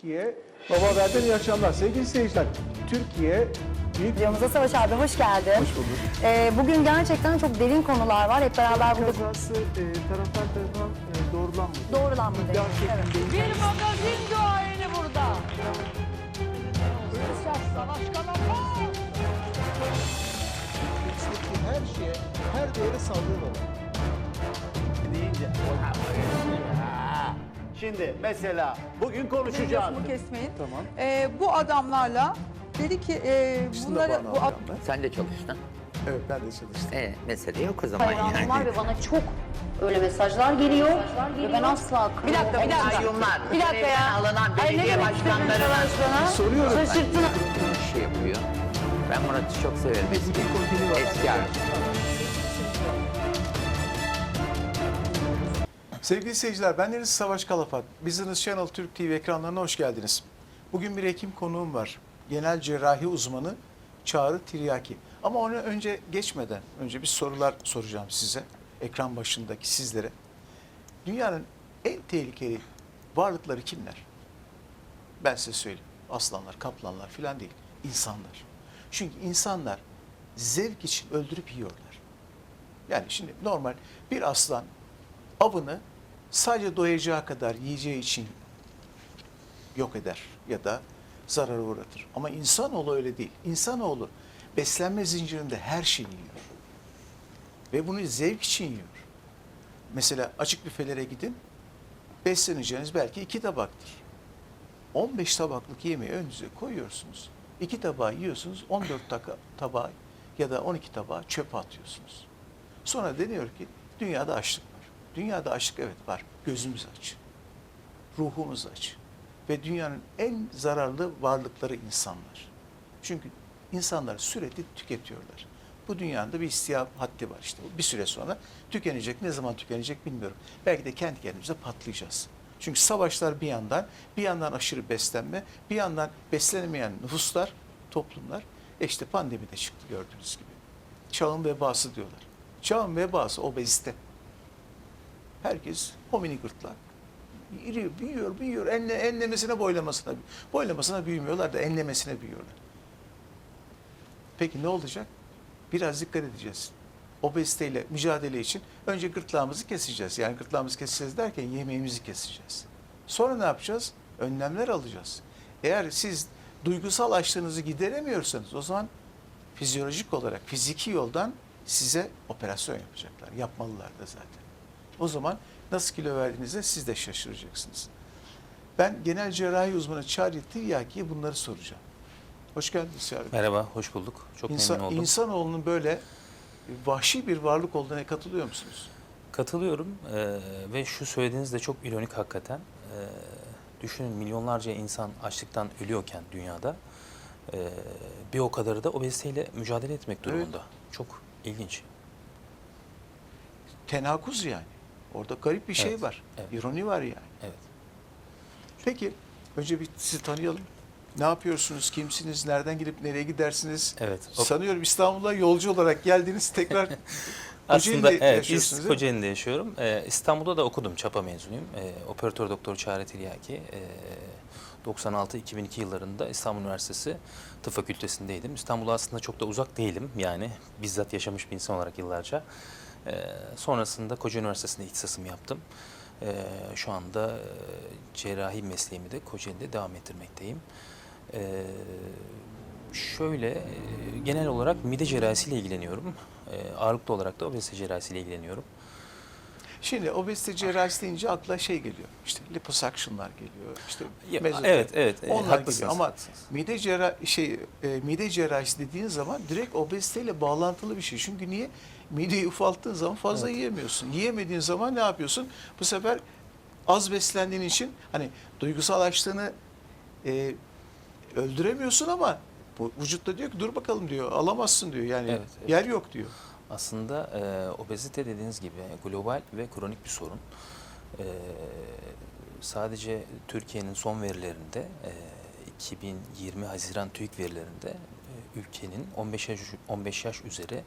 Türkiye Baba Haber'den iyi akşamlar. Sevgili seyirciler, Türkiye büyük Stüdyomuza Savaş abi hoş geldin. Hoş bulduk. Ee, bugün gerçekten çok derin konular var. Hep beraber burada kazası e, taraftar tarafından e, doğrulanmadı. doğrulanmadı. Evet. Bir magazin duayeni burada. Savaş kalamaz. Her şeye, her değere saldırı var. deyince Şimdi mesela bugün konuşacağız. Lafımı kesmeyin. Tamam. Ee, bu adamlarla dedi ki e, İkisini de bunları bu ad- alacağım ben. Sen de çalıştın. Evet ben de çalıştım. E, mesele yok o zaman hayranım var yani. ve bana çok öyle mesajlar geliyor ve ben asla Bir dakika, bir dakika. Kayyumlar, Bir dakika görevden ya. alınan Ay ne belediye demek istedin bana? Soruyorum. Şaşırttın. bir şey yapıyor. Ben Murat'ı çok severim eski. bir konteni var. Eski arkadaşım. Sevgili seyirciler, ben Deniz Savaş Kalafat. Business Channel Türk TV ekranlarına hoş geldiniz. Bugün bir hekim konuğum var. Genel cerrahi uzmanı Çağrı Tiryaki. Ama onu önce geçmeden, önce bir sorular soracağım size. Ekran başındaki sizlere. Dünyanın en tehlikeli varlıkları kimler? Ben size söyleyeyim. Aslanlar, kaplanlar filan değil. İnsanlar. Çünkü insanlar zevk için öldürüp yiyorlar. Yani şimdi normal bir aslan avını sadece doyacağı kadar yiyeceği için yok eder ya da zarar uğratır. Ama insanoğlu öyle değil. İnsanoğlu beslenme zincirinde her şeyi yiyor. Ve bunu zevk için yiyor. Mesela açık büfelere gidin, besleneceğiniz belki iki tabaktır. 15 tabaklık yemeği önünüze koyuyorsunuz. İki tabağı yiyorsunuz, 14 taka- tabağı ya da 12 tabağı çöpe atıyorsunuz. Sonra deniyor ki dünyada açlık. Dünyada açlık evet var. Gözümüz aç. Ruhumuz aç. Ve dünyanın en zararlı varlıkları insanlar. Çünkü insanlar sürekli tüketiyorlar. Bu dünyanın bir istihap haddi var işte. Bir süre sonra tükenecek. Ne zaman tükenecek bilmiyorum. Belki de kendi kendimize patlayacağız. Çünkü savaşlar bir yandan, bir yandan aşırı beslenme, bir yandan beslenemeyen nüfuslar, toplumlar. E işte pandemi de çıktı gördüğünüz gibi. Çağın vebası diyorlar. Çağın vebası obezite. Herkes homini gırtlak. Yürüyor, büyüyor, büyüyor. Enle, enlemesine, boylamasına. Boylamasına büyümüyorlar da enlemesine büyüyorlar. Peki ne olacak? Biraz dikkat edeceğiz. Obeziteyle mücadele için önce gırtlağımızı keseceğiz. Yani gırtlağımızı keseceğiz derken yemeğimizi keseceğiz. Sonra ne yapacağız? Önlemler alacağız. Eğer siz duygusal açlığınızı gideremiyorsanız o zaman fizyolojik olarak fiziki yoldan size operasyon yapacaklar. Yapmalılar da zaten. O zaman nasıl kilo verdiğinizde siz de şaşıracaksınız. Ben genel cerrahi uzmanı Çağrı Tiryaki'ye bunları soracağım. Hoş geldiniz Çağrı. Merhaba, hoş bulduk. Çok İnsan, memnun oldum. insanoğlunun böyle vahşi bir varlık olduğuna katılıyor musunuz? Katılıyorum eee, ve şu söylediğiniz de çok ironik hakikaten. Eee, düşünün milyonlarca insan açlıktan ölüyorken dünyada eee, bir o kadarı da obeziteyle mücadele etmek Evet. durumunda. Çok ilginç. Tenakuz yani. Orada garip bir şey Evet, var. evet. İroni var yani. Evet. Peki önce bir sizi tanıyalım. Ne yapıyorsunuz? Kimsiniz? Nereden gidip nereye gidersiniz? Evet. O- Sanıyorum İstanbul'a yolcu olarak geldiniz. Tekrar Aslında evet, mi? Kocaeli'de yaşıyorum. Eee, İstanbul'da da okudum, Çapa mezunuyum. Eee, Operatör Doktor Çağrı Tiryaki. Eee 96-2002 yıllarında İstanbul Üniversitesi Tıp Fakültesindeydim. İstanbul'a aslında çok da uzak değilim yani bizzat yaşamış bir insan olarak yıllarca. Eee, sonrasında Kocaeli Üniversitesi'nde ihtisasımı yaptım. Eee, şu anda eee, cerrahi mesleğimi de Kocaeli'de devam ettirmekteyim. Eee Şöyle, e, genel olarak mide cerrahisiyle ilgileniyorum. E, ağırlıklı olarak da obezite cerrahisiyle ilgileniyorum. Şimdi obezite cerrahisi deyince akla şey geliyor. İşte liposuction'lar geliyor. İşte Ya, evet, evet, e, Onlar haklısınız, geliyor. Ama mide cerrah şey e, mide cerrahisi dediğin zaman direkt obeziteyle bağlantılı bir şey. Çünkü niye? Mideyi ufalttığın zaman fazla yiyemiyorsun. Yiyemediğin zaman ne yapıyorsun? Bu sefer az beslendiğin için hani duygusal açlığını e, öldüremiyorsun ama bu vücutta diyor ki dur bakalım diyor. Alamazsın diyor. Yani Evet, evet. yer yok diyor. Aslında e, obezite dediğiniz gibi global ve kronik bir sorun. E, sadece Türkiye'nin son verilerinde, e, 2020 Haziran TÜİK verilerinde e, ülkenin 15 yaş, 15 yaş üzeri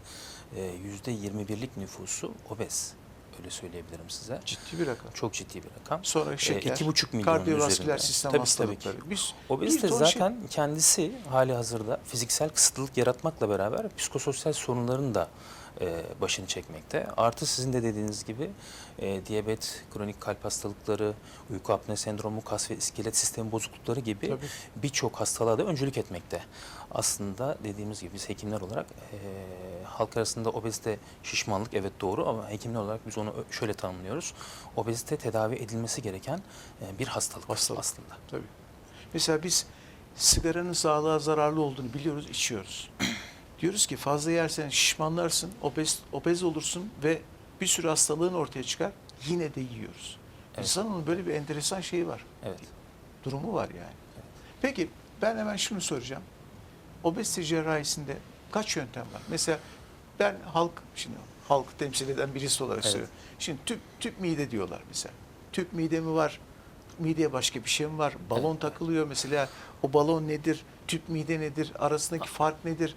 e, %21'lik nüfusu obez. Öyle söyleyebilirim size. Ciddi bir rakam. Çok ciddi bir rakam. Sonra şeker, iki buçuk milyon kardiyovasküler sistem Tabii, tabii hastalıkları. Biz Obezite şey- zaten kendisi hali hazırda fiziksel kısıtlılık yaratmakla beraber psikososyal sorunların da e, başını çekmekte. Artı sizin de dediğiniz gibi e, diyabet, kronik kalp hastalıkları, uyku apne sendromu, kas ve iskelet sistemi bozuklukları gibi birçok hastalığa da öncülük etmekte. Aslında dediğimiz gibi biz hekimler olarak e, halk arasında obezite şişmanlık evet doğru ama hekimler olarak biz onu şöyle tanımlıyoruz. Obezite tedavi edilmesi gereken e, bir hastalık, Hastalık. aslında. Tabii. Mesela biz sigaranın sağlığa zararlı olduğunu biliyoruz, içiyoruz. Diyoruz ki fazla yersen şişmanlarsın, obez, obez olursun ve bir sürü hastalığın ortaya çıkar. Yine de yiyoruz. Evet. İnsanın böyle bir enteresan şeyi var. Evet. Durumu var yani. Peki ben hemen şunu soracağım. Obezite cerrahisinde kaç yöntem var? Mesela ben halk, şimdi halk temsil eden birisi olarak Evet. söylüyorum. Şimdi tüp, tüp mide diyorlar mesela. Tüp mide mi var? Mideye başka bir şey mi var? Balon takılıyor mesela. O balon nedir? Tüp mide nedir? Arasındaki fark nedir?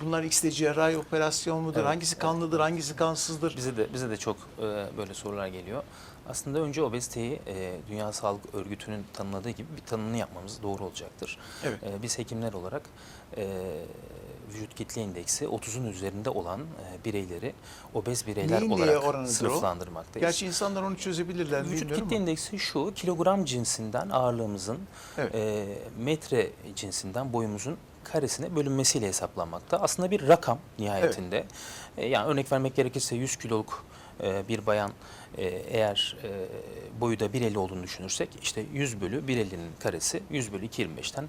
Bunlar ikisi de cerrahi operasyon mudur? Evet. Hangisi kanlıdır? Hangisi kansızdır? Bize de bize de çok e, böyle sorular geliyor. Aslında önce obeziteyi e, Dünya Sağlık Örgütü'nün tanımladığı gibi bir tanımını yapmamız doğru olacaktır. Evet. E, biz hekimler olarak e, vücut kitle indeksi 30'un üzerinde olan e, bireyleri obez bireyler Neyin olarak o? sınıflandırmaktayız. Gerçi insanlar onu çözebilirler Vücut kitle ama. indeksi şu, kilogram cinsinden ağırlığımızın Evet. e, metre cinsinden boyumuzun karesine bölünmesiyle hesaplanmakta. Aslında bir rakam nihayetinde. E, yani örnek vermek gerekirse 100 kiloluk e, bir bayan e, eğer boyu da 1.50 olduğunu düşünürsek işte 100 bölü 1.50'nin karesi 100 bölü 2.25'ten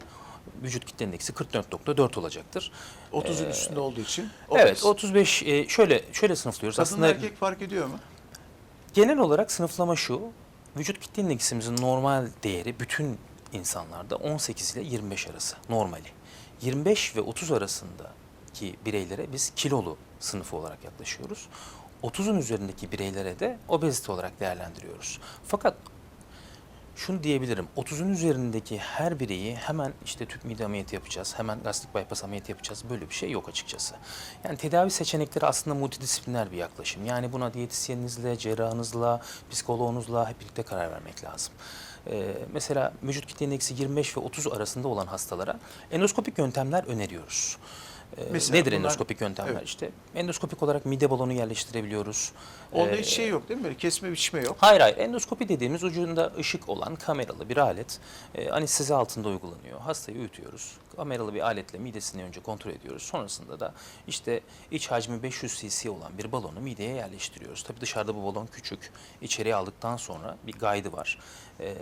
vücut kitle indeksi 44.4 olacaktır. 30'un E, üstünde olduğu için. Evet obez. 35 e, şöyle şöyle sınıflıyoruz. Kadın Aslında erkek fark ediyor mu? Genel olarak sınıflama şu. Vücut kitle indeksimizin normal değeri bütün insanlarda 18 ile 25 arası normali. 25 ve 30 arasındaki bireylere biz kilolu sınıfı olarak yaklaşıyoruz. 30'un üzerindeki bireylere de obezite olarak değerlendiriyoruz. Fakat şunu diyebilirim. 30'un üzerindeki her bireyi hemen işte tüp mide ameliyatı yapacağız, hemen gastrik bypass ameliyatı yapacağız. Böyle bir şey yok açıkçası. Yani tedavi seçenekleri aslında multidisipliner bir yaklaşım. Yani buna diyetisyeninizle, cerrahınızla, psikoloğunuzla hep birlikte karar vermek lazım. Ee, mesela vücut kitle indeksi 25 ve 30 arasında olan hastalara endoskopik yöntemler öneriyoruz. Ee, Mesela nedir bunlar- endoskopik yöntemler? Evet. İşte endoskopik olarak mide balonu yerleştirebiliyoruz. Onda Ee, hiç şey yok değil mi? Böyle kesme biçme yok. Hayır hayır. Endoskopi dediğimiz ucunda ışık olan kameralı bir alet. E, anestezi altında uygulanıyor. Hastayı uyutuyoruz. Kameralı bir aletle midesini önce kontrol ediyoruz. Sonrasında da işte iç hacmi 500 cc olan bir balonu mideye yerleştiriyoruz. Tabii dışarıda bu balon küçük. İçeriye aldıktan sonra bir gaydı var. E,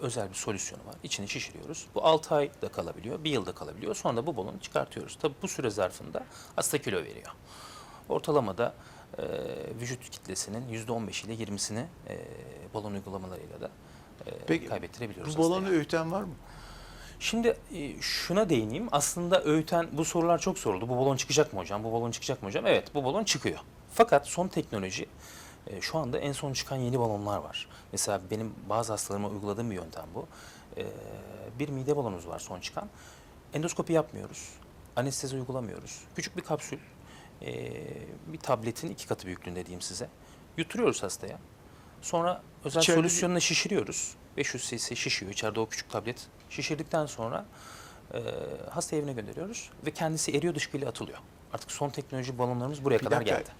özel bir solüsyonu var. İçini şişiriyoruz. Bu 6 ayda kalabiliyor, bir yılda kalabiliyor. Sonra da bu balonu çıkartıyoruz. Tabii bu süre zarfında hasta kilo veriyor. Ortalamada e, vücut kitlesinin %15 ile 20'sini e, balon uygulamalarıyla da e, Peki, kaybettirebiliyoruz Bu balonu öğüten var mı? Şimdi e, şuna değineyim. Aslında öğüten bu sorular çok soruldu. Bu balon çıkacak mı hocam? Bu balon çıkacak mı hocam? Evet bu balon çıkıyor. Fakat son teknoloji e, şu anda en son çıkan yeni balonlar var. Mesela benim bazı hastalarıma uyguladığım bir yöntem bu. E, bir mide balonumuz var son çıkan. Endoskopi yapmıyoruz. Anestezi uygulamıyoruz. Küçük bir kapsül. e, bir tabletin iki katı büyüklüğünde diyeyim size. Yutturuyoruz hastaya. Sonra özel İçeride- solüsyonla şişiriyoruz. 500 cc şişiyor içeride o küçük tablet. Şişirdikten sonra e, hasta evine gönderiyoruz ve kendisi eriyor dışkıyla atılıyor. Artık son teknoloji balonlarımız buraya Bir kadar dakika. geldi.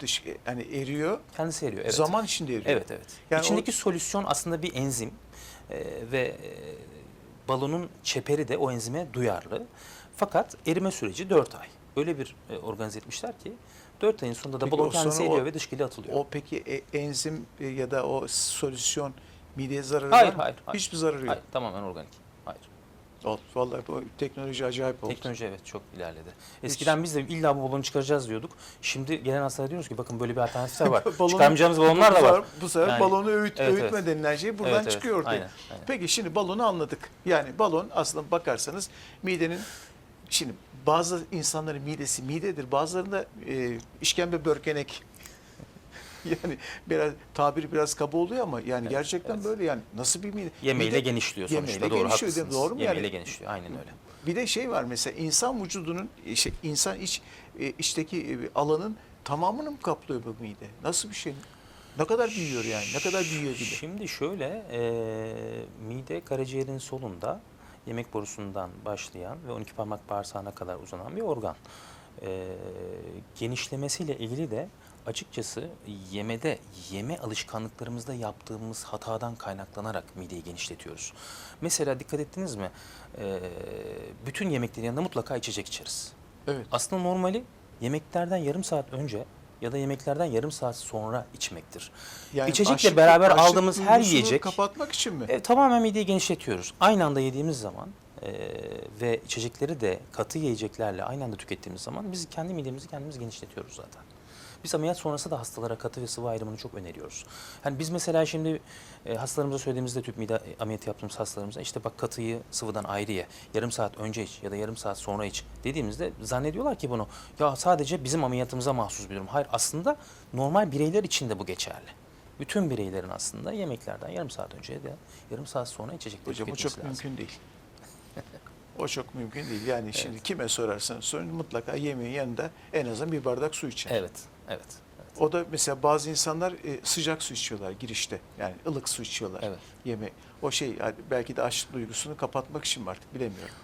Dış, yani eriyor. Kendisi eriyor. Evet. Zaman içinde eriyor. Evet evet. Yani İçindeki solüsyon aslında bir enzim e, ve e, balonun çeperi de o enzime duyarlı. Fakat erime süreci 4 ay. Öyle bir e, organize etmişler ki 4 ayın sonunda da Peki balon o kendisi eriyor o- ve dışkıyla atılıyor. O peki e- enzim e, ya da o solüsyon mideye zararı hayır, var mı? hayır, hayır. Hiçbir zararı yok. Hayır, tamamen organik. Hayır. Ol- Vallahi bu teknoloji acayip oldu. Teknoloji evet çok ilerledi. Eskiden biz de illa bu balonu çıkaracağız diyorduk. Şimdi gelen hastalara diyoruz ki bakın böyle bir alternatifler var. Balonu- Çıkarmayacağımız balonlar da var. Bu sefer Yani- balonu öğüt, Evet, öğütme evet. denilen şey buradan Evet, evet. çıkıyor. Aynen, aynen. Peki şimdi balonu anladık. Yani balon aslında bakarsanız midenin şimdi bazı insanların midesi midedir. Bazılarında e, işkembe börkenek yani biraz tabiri biraz kaba oluyor ama yani gerçekten böyle yani nasıl bir mide? Yemeğiyle Mide- genişliyor sonuçta. Yemeğiyle doğru genişliyor, haklısınız. Doğru mu Yemeğiyle yani? genişliyor. Aynen öyle. Bir de şey var mesela insan vücudunun şey, insan iç e, içteki e, alanın tamamını mı kaplıyor bu mide? Nasıl bir şey? Ne kadar büyüyor yani? Ne kadar büyüyor gibi? Şimdi şöyle, e, mide karaciğerin solunda yemek borusundan başlayan ve 12 parmak bağırsağına kadar uzanan bir organ. E, genişlemesiyle ilgili de açıkçası yemede, yeme alışkanlıklarımızda yaptığımız hatadan kaynaklanarak mideyi genişletiyoruz. Mesela dikkat ettiniz mi? E, bütün yemeklerin yanında mutlaka içecek içeriz. Evet. Aslında normali yemeklerden yarım saat önce ya da yemeklerden yarım saat sonra içmektir. İçecekle açlık- beraber açlık aldığımız her yiyecek kapatmak için mi? e, tamamen mideyi genişletiyoruz. Aynı anda yediğimiz zaman e, ve içecekleri de katı yiyeceklerle aynı anda tükettiğimiz zaman biz kendi midemizi kendimiz genişletiyoruz zaten. Biz ameliyat sonrası da hastalara katı ve sıvı ayrımını çok öneriyoruz. Hani biz mesela şimdi e, hastalarımıza söylediğimizde tüp mide ameliyatı yaptığımız hastalarımıza işte bak katıyı sıvıdan ayrı ye. Yarım saat önce iç ya da yarım saat sonra iç dediğimizde zannediyorlar ki bunu ya sadece bizim ameliyatımıza mahsus bir durum. Hayır aslında normal bireyler için de bu geçerli. Bütün bireylerin aslında yemeklerden yarım saat önce ya yarım saat sonra içecekleri Hocam o çok lazım. mümkün değil. o çok mümkün değil. Yani şimdi kime sorarsanız sorun mutlaka yemeğin yanında en azından bir bardak su içer. Evet, evet. evet. O da mesela bazı insanlar e, sıcak su içiyorlar girişte. Yani ılık su içiyorlar. Evet. Yeme. O şey yani belki de açlık duygusunu kapatmak için mi artık bilemiyorum.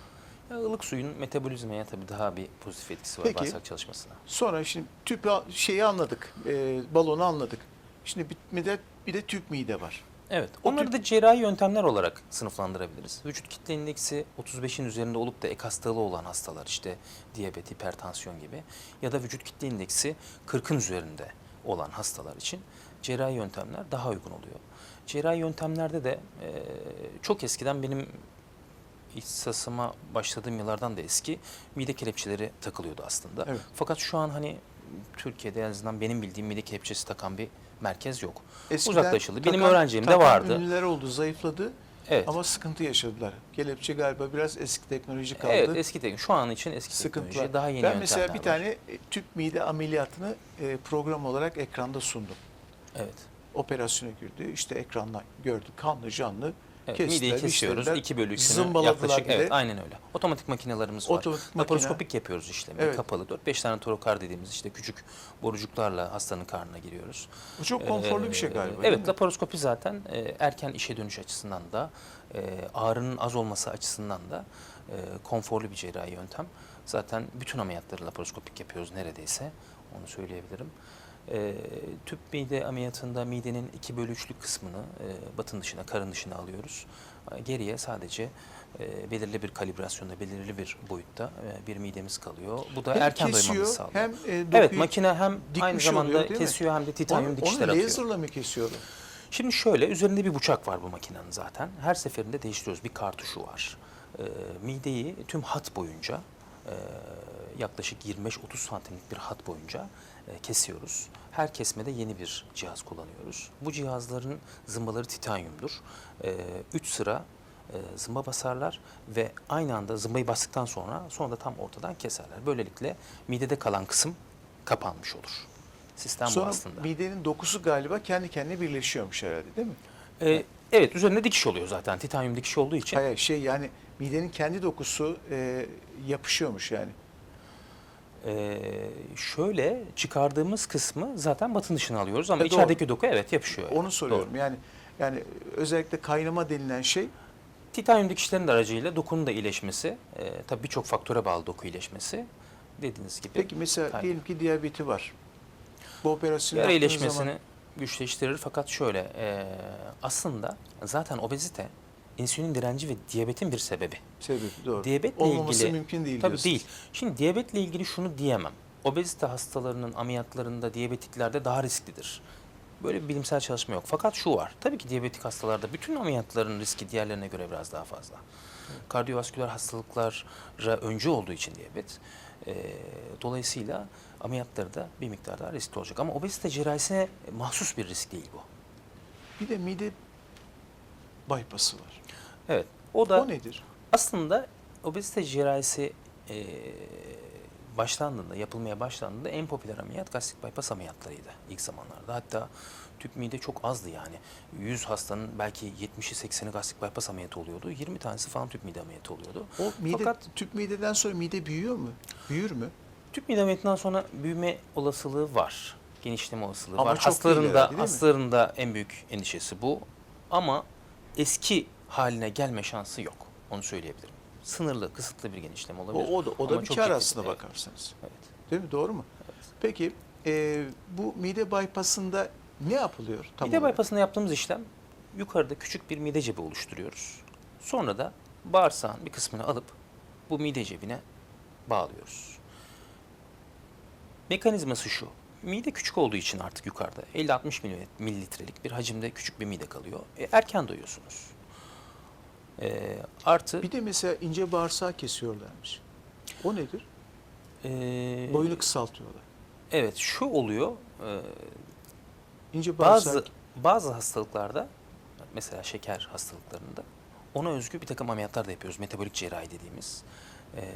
Ya, ılık suyun metabolizmaya tabii daha bir pozitif etkisi var Peki. bağırsak çalışmasına. Sonra şimdi tüpü şeyi anladık. E, balonu anladık. Şimdi bir, bir de bir de tüp mide var. Evet. Onları da cerrahi yöntemler olarak sınıflandırabiliriz. Vücut kitle indeksi 35'in üzerinde olup da ek hastalığı olan hastalar işte diyabet, hipertansiyon gibi ya da vücut kitle indeksi 40'ın üzerinde olan hastalar için cerrahi yöntemler daha uygun oluyor. Cerrahi yöntemlerde de e, çok eskiden benim ihsasıma başladığım yıllardan da eski mide kelepçeleri takılıyordu aslında. Evet. Fakat şu an hani Türkiye'de en azından benim bildiğim mide kelepçesi takan bir merkez yok. Eskiden Uzaklaşıldı. Benim takan- öğrencimde takan vardı. ünlüler oldu, zayıfladı Evet. ama sıkıntı yaşadılar. Kelepçe galiba biraz eski teknoloji kaldı. Evet eski teknoloji. Şu an için eski teknoloji. Daha yeni ben mesela bir yöntemler var. tane e, tüp mide ameliyatını e, program olarak ekranda sundum. Evet. Operasyona girdi. İşte ekranla gördü. Kanlı canlı. Evet. Kestiler, Mideyi kesiyoruz. işlediler, 2 bölü 3'ünü zımbaladılar yaklaşık. bir de. Evet aynen öyle. Otomatik makinelerimiz var. Otomatik makine. Laparoskopik yapıyoruz işlemi. Evet. Kapalı. 4-5 tane torokar dediğimiz işte küçük borucuklarla hastanın karnına giriyoruz. Bu çok konforlu bir şey Ee, galiba. Evet, laparoskopi zaten e, erken işe dönüş açısından da e, ağrının az olması açısından da e, konforlu bir cerrahi yöntem. Zaten bütün ameliyatları laparoskopik yapıyoruz neredeyse. Onu söyleyebilirim. E, tüp mide ameliyatında midenin 2 bölü 3'lük kısmını e, batın dışına, karın dışına alıyoruz. E, Geriye sadece e, belirli bir kalibrasyonda, belirli bir boyutta e, bir midemiz kalıyor. Bu da Hem erken kesiyor, doymamızı sağlıyor. hem e, evet, makine hem aynı zamanda oluyor, değil mi? kesiyor hem de titanyum onu, dikişler onu atıyor. laserla mı kesiyorlar? Şimdi şöyle üzerinde bir bıçak var bu makinenin zaten. Her seferinde değiştiriyoruz. Bir kartuşu var. Ee, mideyi tüm hat boyunca e, yaklaşık 25-30 santimlik bir hat boyunca e, kesiyoruz. Her kesmede yeni bir cihaz kullanıyoruz. Bu cihazların zımbaları titanyumdur. 3 sıra e, zımba basarlar ve aynı anda zımbayı bastıktan sonra sonra da tam ortadan keserler. Böylelikle midede kalan kısım kapanmış olur. Sistem bu Sonra aslında. midenin dokusu galiba kendi kendine birleşiyormuş herhalde değil mi? Ee, evet üzerinde dikiş oluyor zaten. Titanyum dikiş olduğu için. Hayır şey yani midenin kendi dokusu e, yapışıyormuş yani. Ee, şöyle çıkardığımız kısmı zaten batın dışına alıyoruz ama E, doğru. içerideki doku evet yapışıyor. Onu soruyorum. Yani yani özellikle kaynama denilen şey Titanyum dikişlerin de aracıyla dokunun da iyileşmesi, e, tabii birçok faktöre bağlı doku iyileşmesi dediğiniz gibi. peki mesela Titanyum. diyelim ki diyabeti var. Bu operasyonu Yara yaptığınız iyileşmesini zaman güçleştirir fakat şöyle e, aslında zaten obezite insülin direnci ve diyabetin bir sebebi. sebebi doğru. Diyabetle Olmaması ilgili mümkün değil Tabii diyorsunuz. değil. Şimdi diyabetle ilgili şunu diyemem. Obezite hastalarının ameliyatlarında diyabetiklerde daha risklidir. Böyle bir bilimsel çalışma yok. Fakat şu var. Tabii ki diyabetik hastalarda bütün ameliyatların riski diğerlerine göre biraz daha fazla. Kardiyovasküler hastalıklara öncü olduğu için diyabet. e, dolayısıyla ameliyatları da bir miktar daha riskli olacak. Ama obezite cerrahisine mahsus bir risk değil bu. Bir de mide bypass'ı var. Evet. O da O nedir? Aslında obezite cerrahisi e, başlandığında, yapılmaya başlandığında en popüler ameliyat gastrik bypass ameliyatlarıydı ilk zamanlarda. Hatta tüp mide çok azdı yani. 100 hastanın belki 70'i 80'i gastrik bypass ameliyatı oluyordu. 20 tanesi falan tüp mide ameliyatı oluyordu. O mide Fakat tüp mideden sonra mide büyüyor mu? Büyür mü? Tüp mide ameliyatından sonra büyüme olasılığı var. Genişleme olasılığı Ama var. çok değil Hastaların herhalde, da değil mi? hastaların da en büyük endişesi bu. Ama eski haline gelme şansı yok. Onu söyleyebilirim. Sınırlı, kısıtlı bir genişleme O, olabilir. o da, o da Ama bir kar aslında Evet, bakarsanız. Evet. Değil mi? Doğru mu? Peki e, bu mide bypassında ne yapılıyor tam Mide olarak? bypassında yaptığımız işlem yukarıda küçük bir mide cebi oluşturuyoruz. Sonra da bağırsağın bir kısmını alıp bu mide cebine bağlıyoruz. Mekanizması şu. Mide küçük olduğu için artık yukarıda 50-60 mili- mililitrelik bir hacimde küçük bir mide kalıyor. E, erken doyuyorsunuz. E, artı Bir de mesela ince bağırsağı kesiyorlarmış. O nedir? e, Boyunu kısaltıyorlar. evet şu oluyor. e, İnce bağırsak Bazı bazı hastalıklarda mesela şeker hastalıklarında ona özgü bir takım ameliyatlar da yapıyoruz. Metabolik cerrahi dediğimiz. Ee,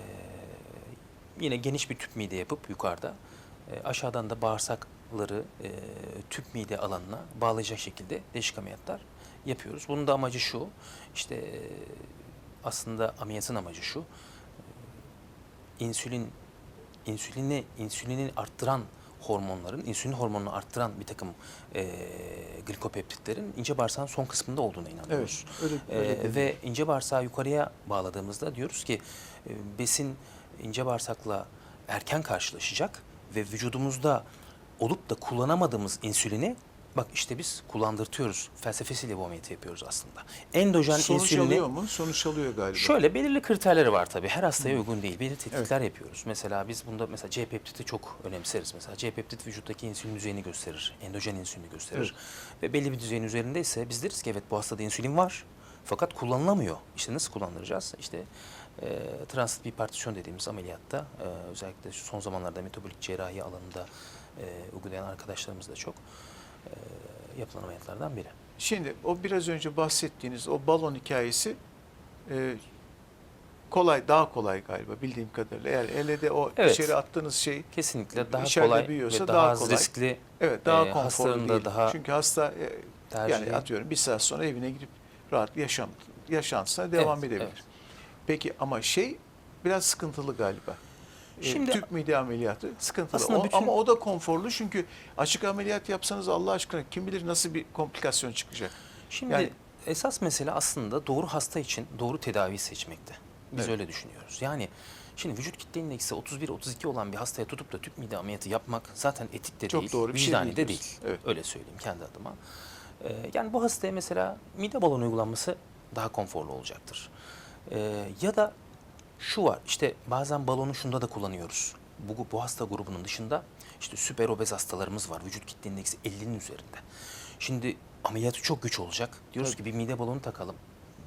yine geniş bir tüp mide yapıp yukarıda e, aşağıdan da bağırsakları e, tüp mide alanına bağlayacak şekilde değişik ameliyatlar yapıyoruz. Bunun da amacı şu. işte e, aslında ameliyatın amacı şu. e, insülin insülini insülini arttıran hormonların, insülin hormonunu arttıran bir takım e, glikopeptitlerin ince bağırsağın son kısmında olduğuna inanıyoruz. Evet, öyle- öyle E, ve ince bağırsağı yukarıya bağladığımızda diyoruz ki e, besin ince bağırsakla erken karşılaşacak ve vücudumuzda olup da kullanamadığımız insülini bak işte biz kullandırtıyoruz. Felsefesiyle bu ameliyatı yapıyoruz aslında. Endojen sonuç insülini alıyor mu? Sonuç alıyor galiba. Şöyle belirli kriterleri var tabii. Her hastaya uygun değil. Belirli tetkikler yapıyoruz. Mesela biz bunda mesela C peptidi çok önemseriz. Mesela C peptit vücuttaki insülin düzeyini gösterir. Endojen insülini gösterir. Ve belli bir düzeyin üzerindeyse biz deriz ki evet bu hastada insülin var. Fakat kullanılamıyor. İşte nasıl kullandıracağız? İşte e, transit bipartisyon dediğimiz ameliyatta e, özellikle şu son zamanlarda metabolik cerrahi alanında e, uygulayan arkadaşlarımız da çok e, yapılan ameliyatlardan biri. Şimdi o biraz önce bahsettiğiniz o balon hikayesi e, kolay, daha kolay galiba bildiğim kadarıyla. Eğer ele de o Evet. içeri attığınız şey Kesinlikle daha İçeride kolay büyüyorsa ve daha daha, az kolay. riskli evet daha e, konforlu değil. da daha Çünkü hasta e, yani atıyorum bir saat sonra evine gidip rahat yaşam yaşantısına devam Evet, edebilir. evet. Peki ama şey biraz sıkıntılı galiba. E, Şimdi- tüp mide ameliyatı sıkıntılı. Aslında O- bütün- Ama o da konforlu çünkü açık ameliyat yapsanız Allah aşkına kim bilir nasıl bir komplikasyon çıkacak. Şimdi Yani- esas mesele aslında doğru hasta için doğru tedavi seçmekte. Biz Evet. öyle düşünüyoruz. Yani şimdi vücut kitle indeksi 31-32 olan bir hastaya tutup da tüp mide ameliyatı yapmak zaten etik de Çok değil, doğru bir şey vicdani değil de diyorsun. değil. Evet. Öyle söyleyeyim kendi adıma. Ee, yani bu hastaya mesela mide balonu uygulanması daha konforlu olacaktır. Ee, ya da şu var işte bazen balonu şunda da kullanıyoruz. Bu, bu hasta grubunun dışında işte süper obez hastalarımız var. Vücut kitle indeksi 50'nin üzerinde. Şimdi ameliyatı çok güç olacak. Diyoruz ki bir mide balonu takalım.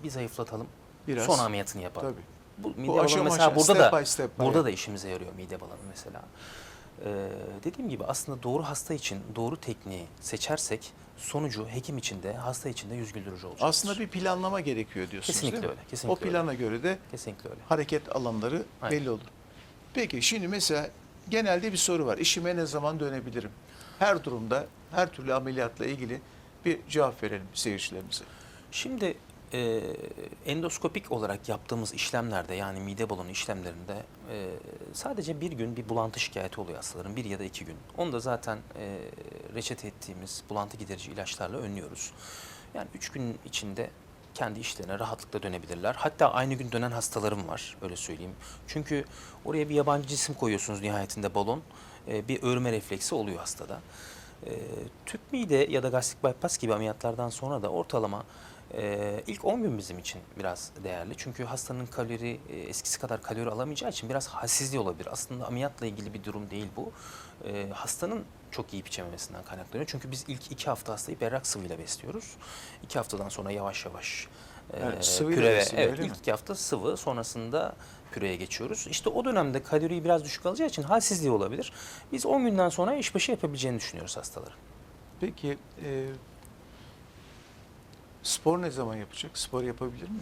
Bir zayıflatalım. Biraz. Sonra ameliyatını yapalım. Tabii. Bu mide Bu balonu mesela aşama, burada step da by step burada bayağı. da işimize yarıyor mide balonu mesela. Ee, dediğim gibi aslında doğru hasta için doğru tekniği seçersek sonucu hekim için de hasta için de yüz güldürücü olacaktır. Aslında bir planlama gerekiyor diyorsunuz Kesinlikle değil mi? öyle, kesinlikle o plana göre de kesinlikle öyle. hareket alanları Aynen. belli olur. Peki şimdi mesela genelde bir soru var. İşime ne zaman dönebilirim? Her durumda, her türlü ameliyatla ilgili bir cevap verelim seyircilerimize. Şimdi e, endoskopik olarak yaptığımız işlemlerde yani mide balonu işlemlerinde e, sadece bir gün bir bulantı şikayeti oluyor hastaların bir ya da iki gün. Onu da zaten e, reçete ettiğimiz bulantı giderici ilaçlarla önlüyoruz. Yani üç gün içinde kendi işlerine rahatlıkla dönebilirler. Hatta aynı gün dönen hastalarım var öyle söyleyeyim. Çünkü oraya bir yabancı cisim koyuyorsunuz nihayetinde balon. E, bir örme refleksi oluyor hastada. E, tüp mide ya da gastrik bypass gibi ameliyatlardan sonra da ortalama e, ilk 10 gün bizim için biraz değerli. Çünkü hastanın kalori e, eskisi kadar kalori alamayacağı için biraz halsizliği olabilir. Aslında ameliyatla ilgili bir durum değil bu. E, hastanın çok iyi içememesinden kaynaklanıyor. Çünkü biz ilk iki hafta hastayı berrak sıvıyla besliyoruz. İki haftadan sonra yavaş yavaş e, sıvıyla püre ve- evet, mi? ilk iki hafta sıvı sonrasında püreye geçiyoruz. İşte o dönemde kaloriyi biraz düşük alacağı için halsizliği olabilir. Biz 10 günden sonra işbaşı yapabileceğini düşünüyoruz hastaların. Peki e, spor ne zaman yapacak? Spor yapabilir mi?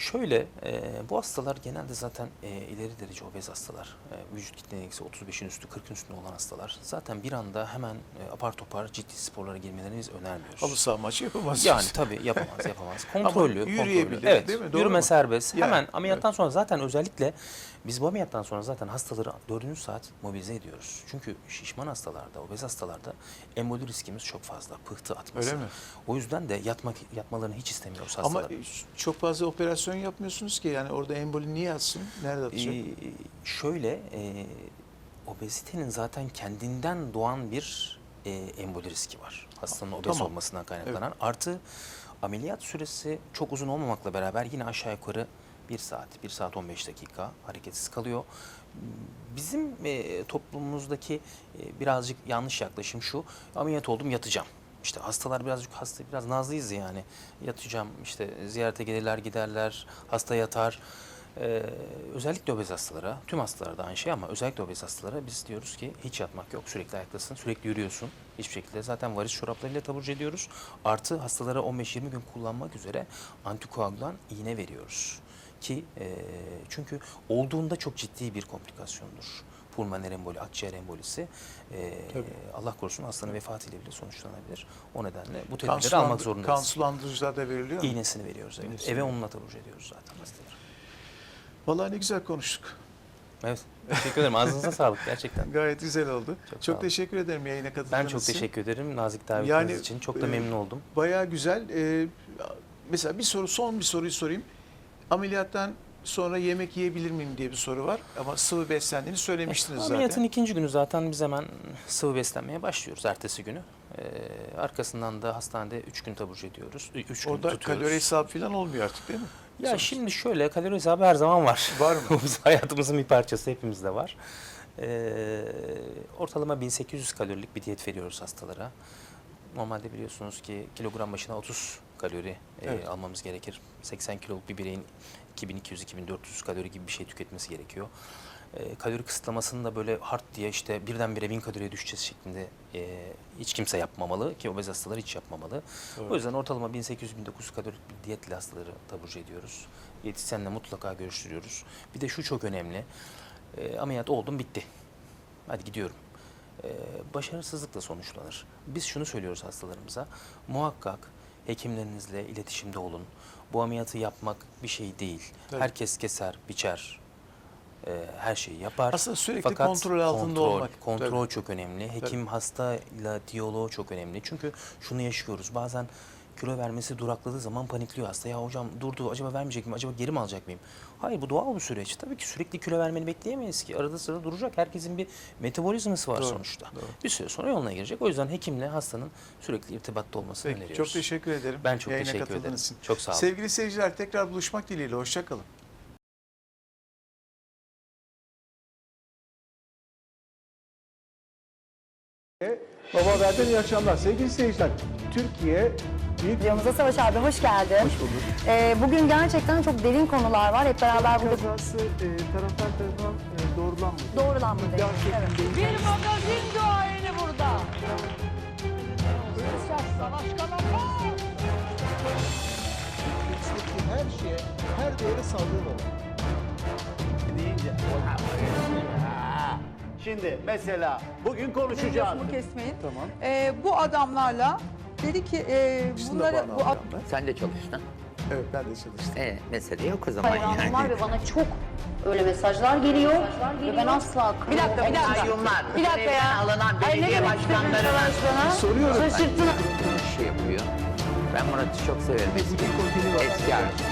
Şöyle, e, bu hastalar genelde zaten e, ileri derece obez hastalar. E, vücut kitle indeksi 35'in üstü, 40'ın üstünde olan hastalar. Zaten bir anda hemen e, apar topar ciddi sporlara girmelerini biz önermiyoruz. Halı saha maçı yapamazsınız. Yani tabii yapamaz yapamaz. Kontrollü. Ama kontrollü. yürüyebilir, Evet, değil mi? Doğru yürüme mu? serbest. Yani, Hemen ameliyattan sonra zaten özellikle biz bu ameliyattan sonra zaten hastaları 4. saat mobilize ediyoruz. Çünkü şişman hastalarda, obez hastalarda emboli riskimiz çok fazla. Pıhtı atması. Öyle mi? O yüzden de yatmak yatmalarını hiç istemiyoruz Ama hastaların. çok fazla operasyon yapmıyorsunuz ki yani orada emboli niye atsın? Nerede atacak? Ee, şöyle, e, obezitenin zaten kendinden doğan bir e, emboli riski var. Hastanın obez Tamam. olmasından kaynaklanan. Artı ameliyat süresi çok uzun olmamakla beraber yine aşağı yukarı 1 saat, 1 saat 15 dakika hareketsiz kalıyor. Bizim e, toplumumuzdaki e, birazcık yanlış yaklaşım şu, ameliyat oldum yatacağım. İşte hastalar birazcık hasta, biraz nazlıyız yani. Yatacağım, işte ziyarete gelirler, giderler, hasta yatar. Ee, özellikle obez hastalara, tüm hastalara da aynı şey ama özellikle obez hastalara biz diyoruz ki hiç yatmak yok, sürekli ayaktasın, sürekli yürüyorsun. Hiçbir şekilde zaten varis çoraplarıyla taburcu ediyoruz. Artı hastalara 15-20 gün kullanmak üzere antikoagülan iğne veriyoruz. Ki e, çünkü olduğunda çok ciddi bir komplikasyondur. Pulmoner emboli, akciğer embolisi e, Allah korusun hastanın vefatıyla bile sonuçlanabilir. O nedenle bu tedbirleri almak sulandı- zorundayız. kan sulandırıcılar da veriliyor mu? İğnesini veriyoruz evet. İğnesini Eve onunla taburcu ediyoruz zaten hastaları. Vallahi ne güzel konuştuk. Evet. Teşekkür ederim. Ağzınıza sağlık gerçekten. Gayet güzel oldu. Çok, Çok sağ olun. teşekkür ederim yayına katıldığınız Ben çok teşekkür ederim nazik davetiniz Yani, için. Çok da e, memnun oldum. Bayağı güzel. Ee, mesela bir soru, son bir soruyu sorayım. Ameliyattan sonra yemek yiyebilir miyim diye bir soru var. Ama sıvı beslendiğini söylemiştiniz Ameliyatın zaten. ikinci günü zaten biz hemen sıvı beslenmeye başlıyoruz ertesi günü. Ee, arkasından da hastanede 3 gün taburcu ediyoruz. 3 gün Orada tutuyoruz. kalori hesabı falan olmuyor artık değil mi? Ya Sonuçta. şimdi şöyle kalori hesabı her zaman var. Var mı? Hayatımızın bir parçası hepimizde var. Ee, ortalama 1800 kalorilik bir diyet veriyoruz hastalara. Normalde biliyorsunuz ki kilogram başına 30 kalori e, Evet. almamız gerekir. 80 kiloluk bir bireyin 2200-2400 kalori gibi bir şey tüketmesi gerekiyor. E, kalori kısıtlamasını da böyle hard diye işte birdenbire 1000 kaloriye düşeceğiz şeklinde e, hiç kimse yapmamalı ki obez hastalar hiç yapmamalı. O yüzden ortalama 1800-1900 kalorilik bir diyetle hastaları taburcu ediyoruz. Diyetisyenle mutlaka görüştürüyoruz. Bir de şu çok önemli. E, ameliyat oldum bitti. Hadi gidiyorum. E, başarısızlıkla sonuçlanır. Biz şunu söylüyoruz hastalarımıza. Muhakkak hekimlerinizle iletişimde olun. Bu ameliyatı yapmak bir şey değil. Tabii. Herkes keser, biçer, e, her şeyi yapar. Aslında sürekli Fakat kontrol altında kontrol, olmak. Kontrol Tabii. çok önemli. Hekim hastayla diyaloğu çok önemli. Çünkü şunu yaşıyoruz. Bazen kilo vermesi durakladığı zaman panikliyor hasta. Ya hocam durdu acaba vermeyecek mi? Acaba geri mi alacak mıyım? Hayır bu doğal bir süreç. Tabii ki sürekli kilo vermeni bekleyemeyiz ki. Arada sırada duracak. Herkesin bir metabolizması var Doğru, sonuçta. doğru. Bir süre sonra yoluna girecek. O yüzden hekimle hastanın sürekli irtibatta olmasını Peki, öneriyoruz. çok teşekkür ederim. Ben çok yayına teşekkür ederim. için. Çok sağ olun. Sevgili seyirciler tekrar buluşmak dileğiyle. Hoşçakalın. Baba Haber'den iyi akşamlar. Sevgili seyirciler, Türkiye büyük Videomuza Savaş abi hoş geldin. Hoş bulduk. Ee, bugün gerçekten çok derin konular var. Hep beraber burada kazası e, taraftar tarafından e, doğrulanmadı. doğrulanmadı. Evet. Bir magazin duayeni burada. Savaş Kalafat. ülkedeki her şeye, her değere saldırı var. deyince. Şimdi mesela bugün konuşacağız. Lafımı kesmeyin. Tamam. Ee, bu adamlarla dedi ki e, İkisini de bunları bana bu ad- alıyorum ben. Sen de çalıştın. Evet ben de çalıştım. E, mesele yok o zaman Hayranım yani. var ve bana çok öyle mesajlar geliyor. Ve ben asla Bir dakika, bir dakika. Kayyumlar, Bir dakika ya. alınan Ay, ne belediye demek istedin başkanlarına sana? Soruyorum. Şaşırttın. bir şey yapıyor. Ben Murat'ı çok severim eski. Eski arkadaşım.